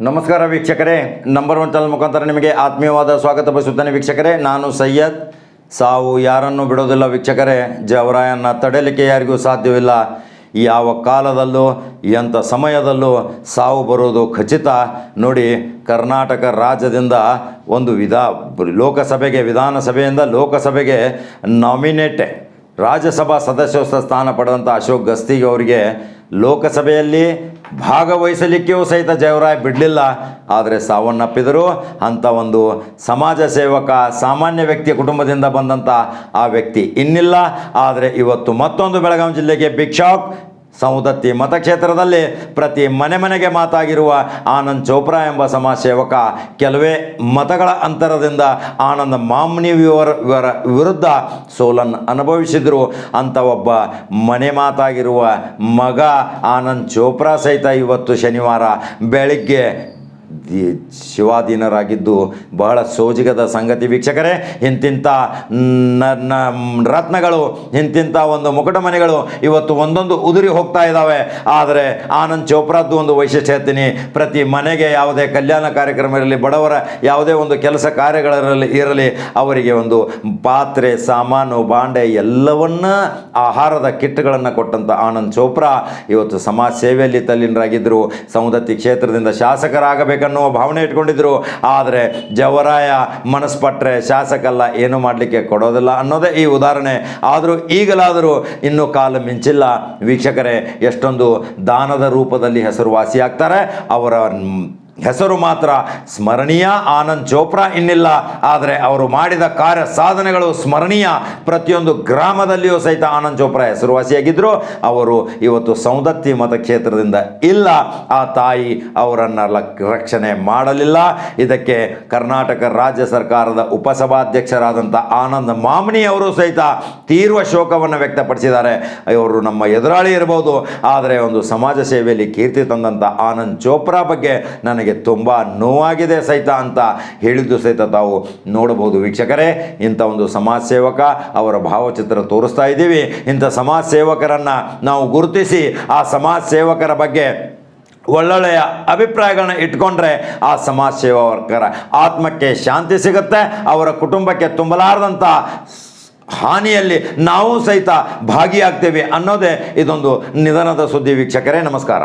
ನಮಸ್ಕಾರ ವೀಕ್ಷಕರೇ number one channel ಮುಖಾಂತರ ನಿಮಗೆ ಆತ್ಮೀಯವಾದ ಸ್ವಾಗತ ಬಯಸುತ್ತೇನೆ ವೀಕ್ಷಕರೇ. ನಾನು ಸೈಯದ್. ಸಾವು ಯಾರನ್ನು ಬಿಡೋದಿಲ್ಲ ವೀಕ್ಷಕರೇ. ಜವರಾಯನ್ನ ತಡೆಯಲಿಕ್ಕೆ ಯಾರಿಗೂ ಸಾಧ್ಯವಿಲ್ಲ. ಯಾವ ಕಾಲದಲ್ಲೂ, ಎಂಥ ಸಮಯದಲ್ಲೂ ಸಾವು ಬರೋದು ಖಚಿತ. ನೋಡಿ, ಕರ್ನಾಟಕ ರಾಜ್ಯದಿಂದ ಒಂದು ವಿಧಾ, ಲೋಕಸಭೆಗೆ, ವಿಧಾನಸಭೆಯಿಂದ ಲೋಕಸಭೆಗೆ ನಾಮಿನೇಟ್ ರಾಜ್ಯಸಭಾ ಸದಸ್ಯ ಸ್ಥಾನ ಪಡೆದಂಥ ಅಶೋಕ್ ಗಸ್ತಿಗೆ ಅವರಿಗೆ ಲೋಕಸಭೆಯಲ್ಲಿ ಭಾಗವಹಿಸಲಿಕ್ಕೆಯೂ ಸಹಿತ ಜಯವರಾಯ್ ಬಿಡಲಿಲ್ಲ. ಆದರೆ ಸಾವನ್ನಪ್ಪಿದರು. ಅಂಥ ಒಂದು ಸಮಾಜ ಸೇವಕ, ಸಾಮಾನ್ಯ ವ್ಯಕ್ತಿಯ ಕುಟುಂಬದಿಂದ ಬಂದಂಥ ಆ ವ್ಯಕ್ತಿ ಇನ್ನಿಲ್ಲ. ಆದರೆ ಇವತ್ತು ಮತ್ತೊಂದು ಬೆಳಗಾವಿ ಜಿಲ್ಲೆಗೆ ಬಿಗ್ ಶಾಕ್ ಸೌದತ್ತಿ ಮತಕ್ಷೇತ್ರದಲ್ಲಿ ಪ್ರತಿ ಮನೆ ಮನೆಗೆ ಮಾತಾಗಿರುವ ಆನಂದ್ ಚೋಪ್ರಾ ಎಂಬ ಸಮಾಜ ಸೇವಕ ಕೆಲವೇ ಮತಗಳ ಅಂತರದಿಂದ ಆನಂದ್ ಮಾಮ್ನಿ ವಿವರ ವಿವರ ವಿರುದ್ಧ ಸೋಲನ್ನು ಅನುಭವಿಸಿದರು. ಅಂತ ಒಬ್ಬ ಮನೆ ಮಾತಾಗಿರುವ ಮಗ ಆನಂದ್ ಚೋಪ್ರಾ ಸಹಿತ ಇವತ್ತು ಶನಿವಾರ ಬೆಳಿಗ್ಗೆ ಶಿವಾಧೀನರಾಗಿದ್ದು ಬಹಳ ಸೋಜಿಗದ ಸಂಗತಿ ವೀಕ್ಷಕರೇ. ಇಂತಿಂಥ ನನ್ನ ರತ್ನಗಳು ಇಂತಿಂಥ ಒಂದು ಮುಕುಟ ಮನೆಗಳು ಇವತ್ತು ಒಂದೊಂದು ಉದುರಿ ಹೋಗ್ತಾ ಇದ್ದಾವೆ ಆದರೆ ಆನಂದ್ ಚೋಪ್ರಾದ್ದು ಒಂದು ವೈಶಿಷ್ಟ್ಯ ಹೇಳ್ತೀನಿ. ಪ್ರತಿ ಮನೆಗೆ ಯಾವುದೇ ಕಲ್ಯಾಣ ಕಾರ್ಯಕ್ರಮ ಇರಲಿ, ಬಡವರ ಯಾವುದೇ ಒಂದು ಕೆಲಸ ಕಾರ್ಯಗಳಲ್ಲಿ ಇರಲಿ, ಅವರಿಗೆ ಒಂದು ಪಾತ್ರೆ, ಸಾಮಾನು, ಬಾಂಡೆ, ಎಲ್ಲವನ್ನ ಆಹಾರದ ಕಿಟ್ಗಳನ್ನು ಕೊಟ್ಟಂಥ ಆನಂದ್ ಚೋಪ್ರಾ ಇವತ್ತು ಸಮಾಜ ಸೇವೆಯಲ್ಲಿ ತಲ್ಲೀನರಾಗಿದ್ದರು ಸೌದತ್ತಿ ಕ್ಷೇತ್ರದಿಂದ ಶಾಸಕರಾಗಬೇಕನ್ನುವ ಭಾವನೆ ಇಟ್ಕೊಂಡಿದ್ರು. ಆದರೆ ಜವರಾಯ ಮನಸ್ಪಟ್ಟರೆ ಶಾಸಕಲ್ಲ ಏನು ಮಾಡಲಿಕ್ಕೆ ಕೊಡೋದಿಲ್ಲ ಅನ್ನೋದೇ ಈ ಉದಾಹರಣೆ. ಆದರೂ ಈಗಲಾದರೂ ಇನ್ನೂ ಕಾಲ ಮಿಂಚಿಲ್ಲ. ವೀಕ್ಷಕರೇ, ಎಷ್ಟೊಂದು ದಾನದ ರೂಪದಲ್ಲಿ ಹೆಸರುವಾಸಿಯಾಗ್ತಾರೆ. ಅವರ ಹೆಸರು ಮಾತ್ರ ಸ್ಮರಣೀಯ ಆನಂದ್ ಚೋಪ್ರಾ ಇನ್ನಿಲ್ಲ, ಆದರೆ ಅವರು ಮಾಡಿದ ಕಾರ್ಯ ಸಾಧನೆಗಳು ಸ್ಮರಣೀಯ. ಪ್ರತಿಯೊಂದು ಗ್ರಾಮದಲ್ಲಿಯೂ ಸಹಿತ ಆನಂದ್ ಚೋಪ್ರಾ ಹೆಸರುವಾಸಿಯಾಗಿದ್ದರು ಅವರು ಇವತ್ತು ಸೌದತ್ತಿ ಮತಕ್ಷೇತ್ರದಿಂದ ಇಲ್ಲ. ಆ ತಾಯಿ ಅವರನ್ನು ರಕ್ಷಣೆ ಮಾಡಲಿಲ್ಲ. ಇದಕ್ಕೆ ಕರ್ನಾಟಕ ರಾಜ್ಯ ಸರ್ಕಾರದ ಉಪಸಭಾಧ್ಯಕ್ಷರಾದಂಥ ಆನಂದ್ ಮಾಮನಿ ಅವರು ಸಹಿತ ತೀವ್ರ ಶೋಕವನ್ನು ವ್ಯಕ್ತಪಡಿಸಿದ್ದಾರೆ. ಇವರು ನಮ್ಮ ಎದುರಾಳಿ ಇರಬಹುದು ಆದರೆ ಒಂದು ಸಮಾಜ ಸೇವೆಯಲ್ಲಿ ಕೀರ್ತಿ ತಂದಂಥ ಆನಂದ್ ಚೋಪ್ರಾ ಬಗ್ಗೆ ನನಗೆ ತುಂಬ ನೋವಾಗಿದೆ ಸಹಿತ ಅಂತ ಹೇಳಿದ್ದು ಸಹಿತ ತಾವು ನೋಡಬಹುದು. ವೀಕ್ಷಕರೇ, ಇಂಥ ಒಂದು ಸಮಾಜ ಸೇವಕ ಅವರ ಭಾವಚಿತ್ರ ತೋರಿಸ್ತಾ ಇದ್ದೀವಿ. ಇಂಥ ಸಮಾಜ ಸೇವಕರನ್ನು ನಾವು ಗುರುತಿಸಿ, ಆ ಸಮಾಜ ಸೇವಕರ ಬಗ್ಗೆ ಒಳ್ಳೊಳ್ಳೆಯ ಅಭಿಪ್ರಾಯಗಳನ್ನ ಇಟ್ಕೊಂಡ್ರೆ ಆ ಸಮಾಜ ಸೇವಕರ ಆತ್ಮಕ್ಕೆ ಶಾಂತಿ ಸಿಗುತ್ತೆ, ಅವರ ಕುಟುಂಬಕ್ಕೆ ತುಂಬಲಾರದಂಥ ಹಾನಿಯಲ್ಲಿ ನಾವು ಸಹಿತ ಭಾಗಿಯಾಗ್ತೇವೆ ಅನ್ನೋದೇ ಇದೊಂದು ನಿಧನದ ಸುದ್ದಿ ವೀಕ್ಷಕರೇ. ನಮಸ್ಕಾರ.